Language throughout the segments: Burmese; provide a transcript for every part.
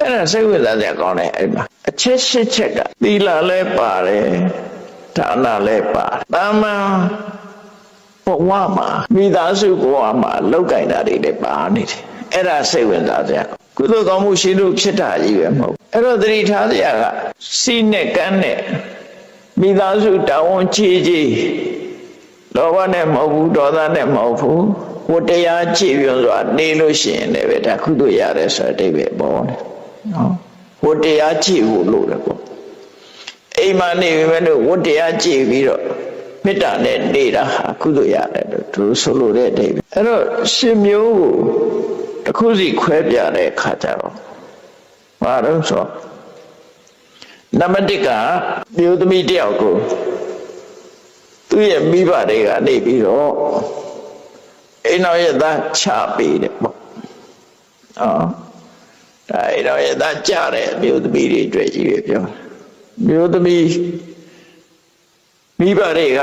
အဲ့ဒါစိတ်ဝင်စားစရာကောင်းတယ်အဲ့မှာအချက်ရှစ်ချက်ကသီလလည်းပါတယ်ဒါနလည်းပါတယ်တာမန်ဘဝမှာမိသားစုဘဝမှာလောက်ကင်တာတွေလည်းပါနေတယ်အဲ့ဒါစိတ်ဝင်စားစရာကုသိုလ်ကောင်းမှုရှိလို့ဖြစ်တာကြီးပဲမဟုတ်အဲ့တော့သတိထားစရာကစီနဲ့ကန်းနဲ့မိသားစုတာဝန်ချီချီလောဘနဲ့မဟုတ်ဘူးဒေါသနဲ့မဟုတ်ဘူးဝတ္တရားကြည်ပြွန်စွာနေလို့ရှိရင်လည်းပဲဒါကုသိုလ်ရတယ်ဆိုတဲ့အဓိပ္ပာယ်ပေါ်တယ် နော်ဝတ္တရားကြည်ဖို့လို့တယ်ပေါ့အိမ်မှာနေပြီမဲ့လို့ဝတ္တရားကြည်ပြီးတော့မေတ္တာနဲ့နေတာဟာကုသိုလ်ရတယ်လို့သူဆိုလို့တဲ့အဓိပ္ပာယ်အဲ့တော့ရှင်မျိုးကိုတစ်ခုစီခွဲပြတဲ့အခါကျတော့ဘာလို့ဆိုတော့နံပါတ်1ကမျိုးသမီးတယောက်ကိုသူ့ရဲ့မိဘတွေကနေပြီးတော့အိမ်တော်ရဲ့သားချပေးတယ်ပေါ့။အော် ဒါအိမ်တော်ရဲ့သားကြတဲ့အမျိုးသမီးတွေအတွက်ကြီးပဲပြော။မျိုးသမီးမိဘတွေက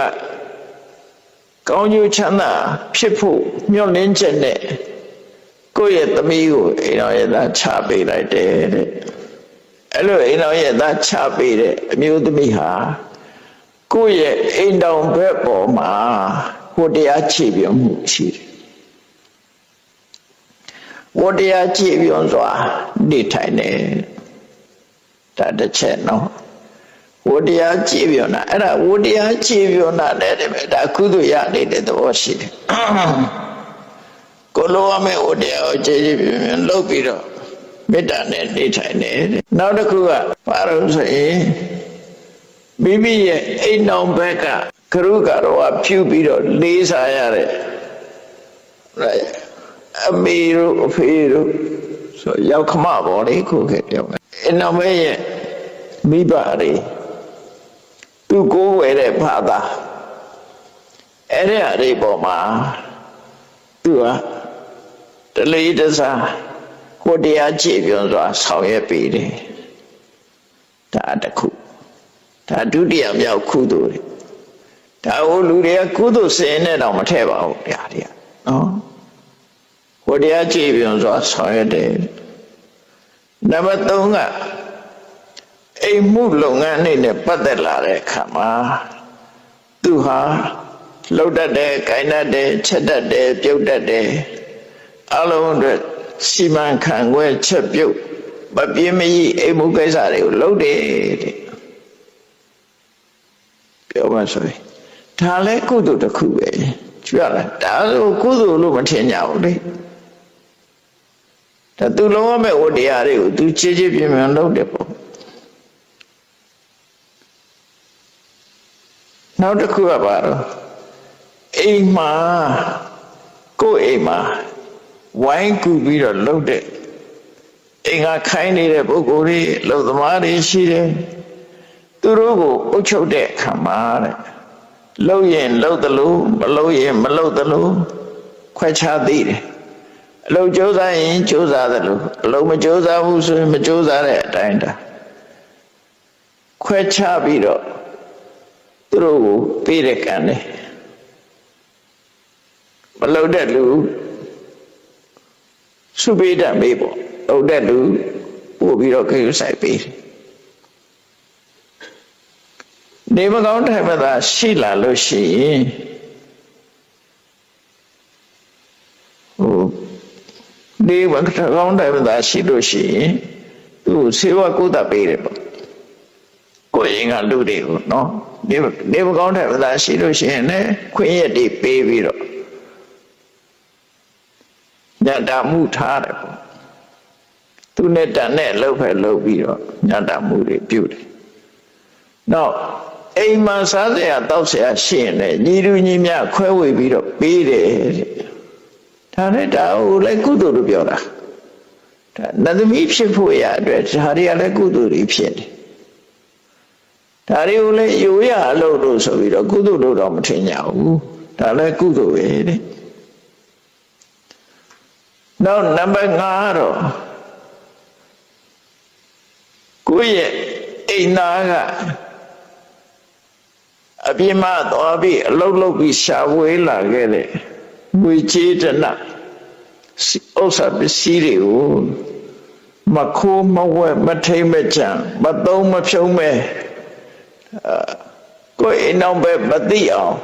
ကောင်းကျိုးချမ်းသာဖြစ်ဖို့မျှော်လင့်ချက်နဲ့ကိုယ့်ရဲ့သမီးကိုအိမ်တော်ရဲ့သားချပေးလိုက်တယ်တဲ့။အဲ့လိုအိမ်တော်ရဲ့သားချပေးတဲ့အမျိုးသမီးဟာကိုယ့်ရဲ့အိမ်တော်ဘက်ပေါ်မှာဟိုတရားခြေပြုံးမှုရှိတယ် ဝတ္တရားကြည်ပြွန်စွာနေထိုင်တယ်ဒါတစ်ချက်နော်ဝတ္တရားကြည်ပြွန်တာအဲ့ဒါဝတ္တရားကြည်ပြွန်တာလည်းတည်းဒါကုသိုလ်ရနေတဲ့သဘောရှိတယ်ကိုလိုရမယ့်ဝတ္တရားကိုကြည်ကြည်ပြွန်ပြွန်လုပ်ပြီးတော့မေတ္တာနဲ့နေထိုင်တယ်နောက်တစ်ခုကဘာလို့ဆိုရင်မိမိရဲ့အိမ်တော်ဘက်ကကရုကတော့ဖြူပြီးတော့လေးစားရတဲ့ အမေတို့အဖေတို့ဆိုရောက်ခမပေါ်လေခုခေတ်ပြောမယ်အနောက်မဲရဲ့မိဘတွေသူကိုယ်ဝယ်တဲ့ဘာသာအဲ့ဒီအရေးပေါ်မှာသူကတလေးတစားဟိုတရားကြည့်ပြောစွာဆောင်ရွက်ပေးတယ်ဒါတစ်ခုဒါဒုတိယမြောက်ကုသိုလ်တွေဒါဟိုလူတွေကကုသိုလ်စင်နဲ့တော့မထည့်ပါဘူးဗျာတွေကနော် ဟိုတရားကြည်ပြွန်စွာဆောင်ရွက်တယ်နံပါတ်3ကအိမ်မှုလုပ်ငန်းအနေနဲ့ပတ်သက်လာတဲ့အခါမှာသူဟာလှုပ်တတ်တယ်၊ကိုင်တတ်တယ်၊ချက်တတ်တယ်၊ပြုတ်တတ်တယ်အလုံးအတွက်စီမံခန့်ခွဲချက်ပြုတ်မပြင်းမကြီးအိမ်မှုကိစ္စတွေကိုလုပ်တယ်တဲ့ပြောမှဆိုရင်ဒါလည်းကုသိုလ်တစ်ခုပဲကြွရလားဒါဆိုကုသိုလ်လို့မထင်ကြဘူးလေဒါ သူလုံးဝမဲ့ဝတရားတွေကိုသူချေချေပြင်းပြင်းလုပ်တယ်ပေါ့နောက်တစ်ခုကပါတော့အိမ်မှာကိုယ့်အိမ်မှာဝိုင်းကူပြီးတော့လှုပ်တဲ့အိမ်ကခိုင်းနေတဲ့ပုဂ္ဂိုလ်တွေလှုပ်သမားတွေရှိတယ်သူတို့ကိုအုပ်ချုပ်တဲ့အခါမှာတဲ့လှုပ်ရင်လှုပ်သလိုမလှုပ်ရင်မလှုပ်သလိုခွဲခြားသိတယ် အလုံးကြိုးစားရင်ကြိုးစားသလိုအလုံးမကြိုးစားဘူးဆိုရင်မကြိုးစားတဲ့အတိုင်းတာခွဲခြားပြီးတော့သူတို့ကိုပေးတဲ့ကံတယ်မလှုပ်တဲ့လူစုပေးတတ်မေးပေါ့လှုပ်တဲ့လူပို့ပြီးတော့ခေယူဆိုင်ပေးတယ်နေမကောင်းထိုင်မသာရှိလာလို့ရှိရင်ဟို နေမကောင်းထိုင်မသာရှိလို့ရှိရင်သူ့ဆေးဝါးကုသပေးတယ်ပေါ့ကိုယ်ရင်ကလူတွေကိုနော်နေနေမကောင်းထိုင်မသာရှိလို့ရှိရင်လည်းခွင့်ရတွေပေးပြီးတော့ညတာမှုထားတယ်ပေါ့သူနဲ့တန်နဲ့လှုပ်ဖက်လှုပ်ပြီးတော့ညတာမှုတွေပြုတယ်နောက်အိမ်မှာစားစရာတောက်စရာရှိရင်လည်းညီလူညီမြခွဲဝေပြီးတော့ပေးတယ်တဲ့ ဒါနဲ့ဒါဟိုလည်းကုသိုလ်လို့ပြောတာဒါနတ်သမီးဖြစ်ဖို့ရအတွက်ဒါတွေကလည်းကုသိုလ်တွေဖြစ်တယ်ဒါတွေကိုလည်းယူရအလုပ်လို့ဆိုပြီးတော့ကုသိုလ်လို့တော့မထင်ကြဘူးဒါလည်းကုသိုလ်ပဲတဲ့နောက်နံပါတ်5ကတော့ကိုယ့်ရဲ့အိမ်သားကအပြင်းမသွားပြီးအလုတ်လုတ်ပြီးရှာဝေးလာခဲ့တဲ့ ငွေချေးတနဥစ္စာပစ္စည်းတွေကိုမခိုးမဝဲမထိမ့်မချံမသုံးမဖြုံးမဲကိုယ်အိမ်အောင်ပဲမသိအောင်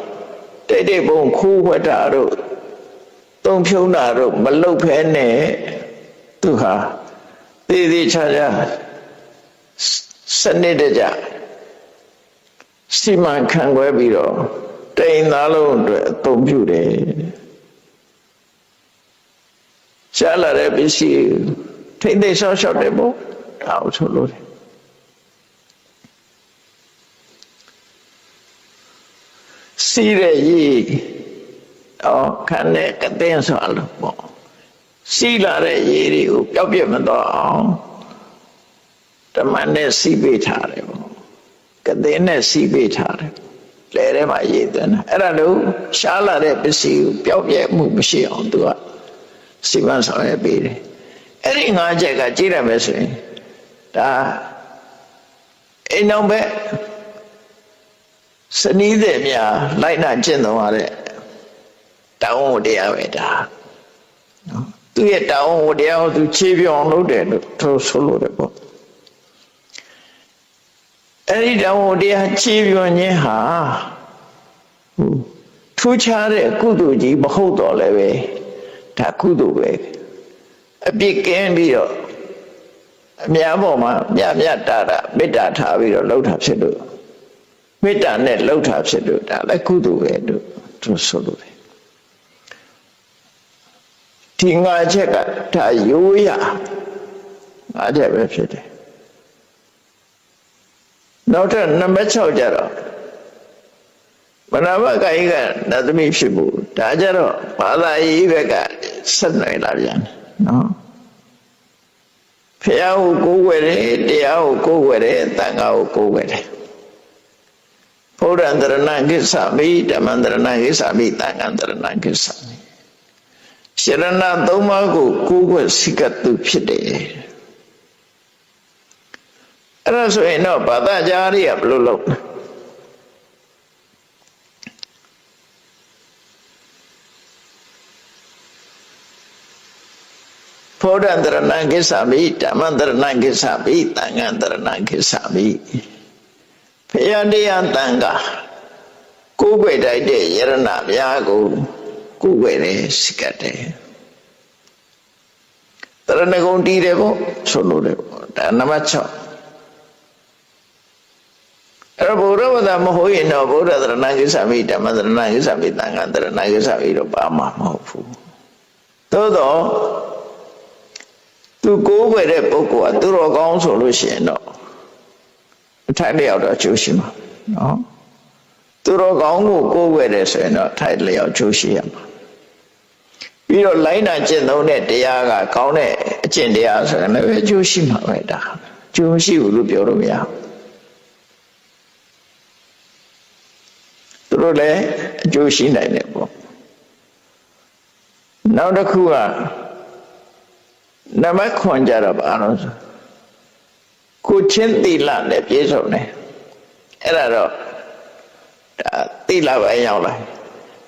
တိတ်တိတ်ပုံခိုးဝတ်တာတို့သုံးဖြုံးတာတို့မလုတ်ဖဲနဲ့သူဟာသေးသေးချာချာစနစ်တကျစီမံခန့်ခွဲပြီးတော့တိမ်သားလုံးအတွက်အသုံးပြုတယ် ရှားလာတဲ့ပစ္စည်းထိမ့်သိဆောက်ရှောက်တယ်ပေါ့ဒါအောင်ဆိုလို့တယ်စီးတဲ့ရေအော်ခန်းနဲ့ကတဲ့ဆိုလို့ပေါ့စီးလာတဲ့ရေတွေကိုပျောက်ပြတ်မတော့အောင်ဓမ္မနဲ့စီးပေးထားတယ်ပေါ့ကတဲ့နဲ့စီးပေးထားတယ်လဲထဲမှာရေသွင်းတာအဲ့ဒါလို့ရှားလာတဲ့ပစ္စည်းကိုပျောက်ပြတ်မှုမရှိအောင်သူက စီမံဆောင်ရွက်ပေးတယ်အဲ့ဒီငါးချက်ကကြည့်ရမယ်ဆိုရင်ဒါအိမ်အောင်ပဲစနီးတဲ့များလိုက်နာကျင့်သုံးရတဲ့တောင်းဝတရားပဲဒါနော်သူရဲ့တောင်းဝတရားကိုသူခြေပြောင်းလုပ်တယ်လို့သူဆိုလို့တယ်ပေါ့အဲ့ဒီတောင်းဝတရားခြေပြောင်းခြင်းဟာဟိုထူးခြားတဲ့ကုသိုလ်ကြီးမဟုတ်တော့လည်းပဲ ဒါကုသိုလ်ပဲအပြစ်ကင်းပြီးတော့အများပေါ်မှာမြတ်မြတ်တာတာမေတ္တာထားပြီးတော့လှုပ်တာဖြစ်လို့မေတ္တာနဲ့လှုပ်တာဖြစ်လို့ဒါလည်းကုသိုလ်ပဲလို့သူဆိုလို့တယ်ဒီငါချက်ကဒါရိုးရငါချက်ပဲဖြစ်တယ်နောက်ထပ်နံပါတ်6ကျတော့မနာမကိုင်ကနတ်သမီးဖြစ်ဖို့ဒါကြတော့ဘာသာရေးဘက်က ဆက်နွယ်လာပြန်တယ်နော်ဖះကိုကိုးွယ်တယ်တရားကိုကိုးွယ်တယ်တန်ခါကိုကိုးွယ်တယ်ဘုရားတရဏကိစ္စမိဓမ္မတရဏကိစ္စမိတန်ခါတရဏကိစ္စမိရှရဏသုံးပါးကိုကိုးွယ်စိကတုဖြစ်တယ်အဲ့ဒါဆိုရင်တော့ဘာသာကြားရဘယ်လိုလုပ်လဲ ဖောဒန္တရဏကိစ္ဆာမိဓမ္မန္တရဏကိစ္ဆာမိတန်ခန္တရဏကိစ္ဆာမိဖယတရားတန်ခါကိုယ်ွယ်တိုက်တဲ့ယရဏများကိုကိုယ်ွယ်တယ်စိကတ်တယ်တရဏဂုံတီးတယ်ပေါ့ဆိုလို့တယ်ပေါ့ဒါနံပါတ်6အဲ့တော့ဘုရားဝဒမဟုတ်ရင်တော့ဘုရားတရဏကိစ္ဆာမိဓမ္မတရဏကိစ္ဆာမိတန်ခန္တရဏကိစ္ဆာမိတော့ပါမှာမဟုတ်ဘူးသို့တော့ သူကိုးွယ်တဲ့ပုဂ္ဂိုလ်ကသူတော်ကောင်းဆိုလို့ရှိရင်တော့အထိုက်လျောက်တော့ကျိုးရှိမှာနော်သူတော်ကောင်းကိုကိုးွယ်တယ်ဆိုရင်တော့ထိုက်လျောက်ကျိုးရှိရမှာပြီးတော့လိုင်းနာကျင့်သုံးတဲ့တရားကကောင်းတဲ့အကျင့်တရားဆိုရင်လည်းကျိုးရှိမှာပဲဒါကျိုးရှိဘူးလို့ပြောလို့မရဘူးသူတို့လည်းအကျိုးရှိနိုင်တယ်ပေါ့နောက်တစ်ခုက နမခွန်ကြတော့ဘာလို့ဆိုကိုချင်းသီလနဲ့ပြည့်စုံတယ်အဲ့ဒါတော့ဒါသီလပဲရောက်လာ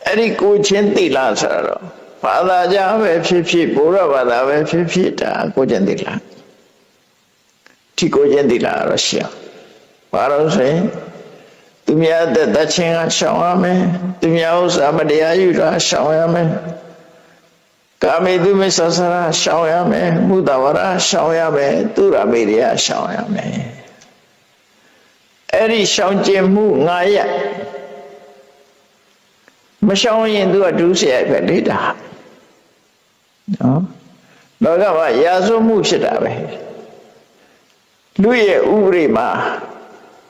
အဲ့ဒီကိုချင်းသီလဆိုတော့ဘာသာကြားပဲဖြစ်ဖြစ်ဘုရားဘာသာပဲဖြစ်ဖြစ်ဒါကိုချင်းသီလဒီကိုချင်းသီလတော့ရှိအောင်ဘာလို့ဆိုရင်သူများတဲ့တချင်းကရှောင်ရမယ်သူများဥစ္စာမတရားယူတာရှောင်ရမယ် ကာမေတုမစ္ဆဆရာရှောင်ရမယ်မုဒဝရရှောင်ရမယ်သူရမေရိယရှောင်ရမယ်အဲ့ဒီရှောင်ကျင်မှုငါရမရှောင်ရင်သူကဒုစရိုက်ပဲလေတာနော်လောကမှာရာဇဝမှုဖြစ်တာပဲလူရဲ့ဥပရိမှာ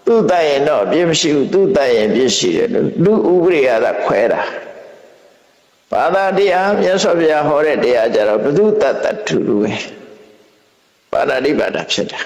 သူ့တတ်ရင်တော့ပြည့်မရှိဘူးသူ့တတ်ရင်ပြည့်ရှိတယ်လို့လူဥပရိယကခွဲတာ ဘာသာတရားမြတ်စွာဘုရားဟောတဲ့တရားကြတော့ဘုသူတတ္တထူတူပဲပါဠိပါဒဖြစ်တာ